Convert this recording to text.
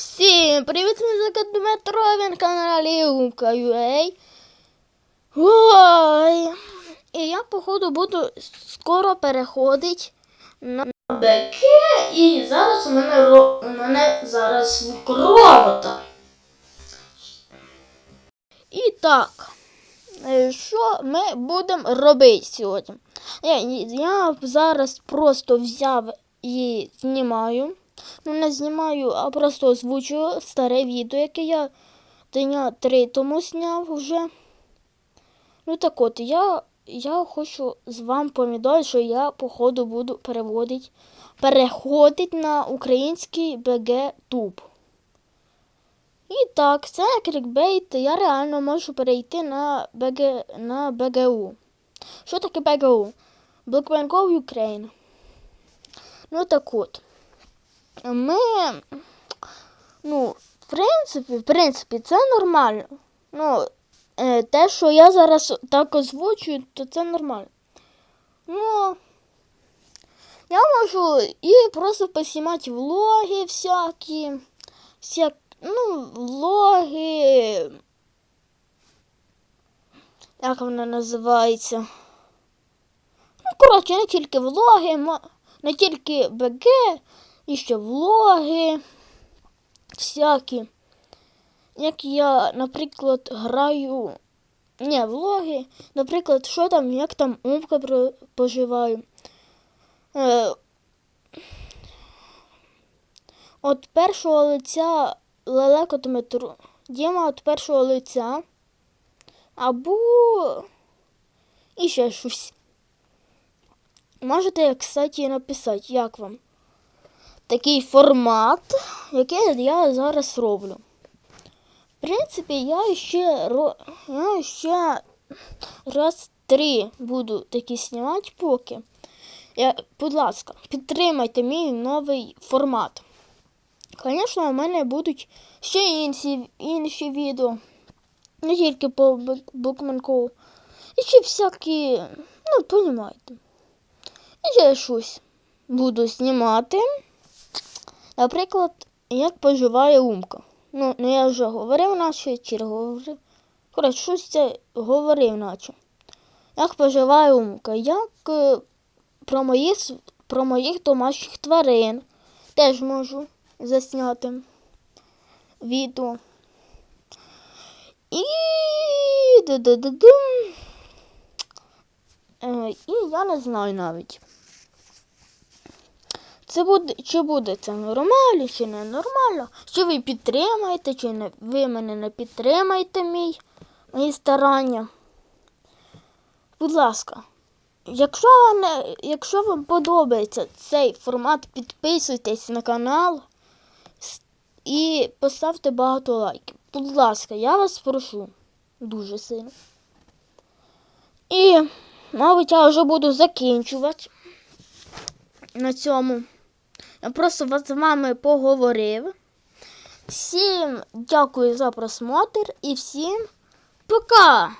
Всім привіт, звати Дмитро, він на каналі Умка.ua. Ой. І я, походу, буду скоро переходити на БК. І зараз у мене, у мене зараз кровота. І так, е, що ми будемо робити сьогодні? Я, я зараз просто взяв і знімаю. Ну, не знімаю, а просто озвучую старе відео, яке я дня три тому зняв вже. Ну так от, я, я хочу з вами повідомити, що я, походу, буду переводити, переходити на український БГ. І так, це клікбейт, я реально можу перейти на, БГ, на БГУ. Що таке БГУ? Blackbank Ukraine. Ну так от. Ми, ну, в принципі, в принципі, це нормально. Ну, е, те, що я зараз так озвучую, то це нормально. Ну, я можу і просто поснімати влоги всякі, всяк, ну, влоги. Як вона називається? Ну, коротше, не тільки влоги, не тільки БГ, і ще влоги всякі. Як я, наприклад, граю. Ні, влоги. Наприклад, що там, як там умка поживаю. Е, от першого лиця лелеко Дмитру. Діма от першого лиця. Або і ще щось. Можете, кстати, написати, як вам такий формат, який я зараз роблю. В принципі, я ще, я ще раз три буду такі знімати поки. Я, будь ласка, підтримайте мій новий формат. Звісно, у мене будуть ще інші, інші відео. Не тільки по Бу- букменкову. І ще всякі, ну, понімаєте. І ще щось буду знімати. Наприклад, як поживає Умка. Ну, ну я вже говорив наче, чи говорив. Коротше, щось це говорив наче. Як поживає Умка? Як е, про моїх, про моїх домашніх тварин теж можу засняти відео. І. Е, і я не знаю навіть. Це буде, чи буде це нормально, чи не нормально, чи ви підтримаєте, чи не, ви мене не підтримаєте мій, мої старання. Будь ласка, якщо вам, якщо вам подобається цей формат, підписуйтесь на канал і поставте багато лайків. Будь ласка, я вас прошу дуже сильно. І, мабуть, я вже буду закінчувати на цьому. Просто з вами поговорив. Всім дякую за просмотр і всім пока!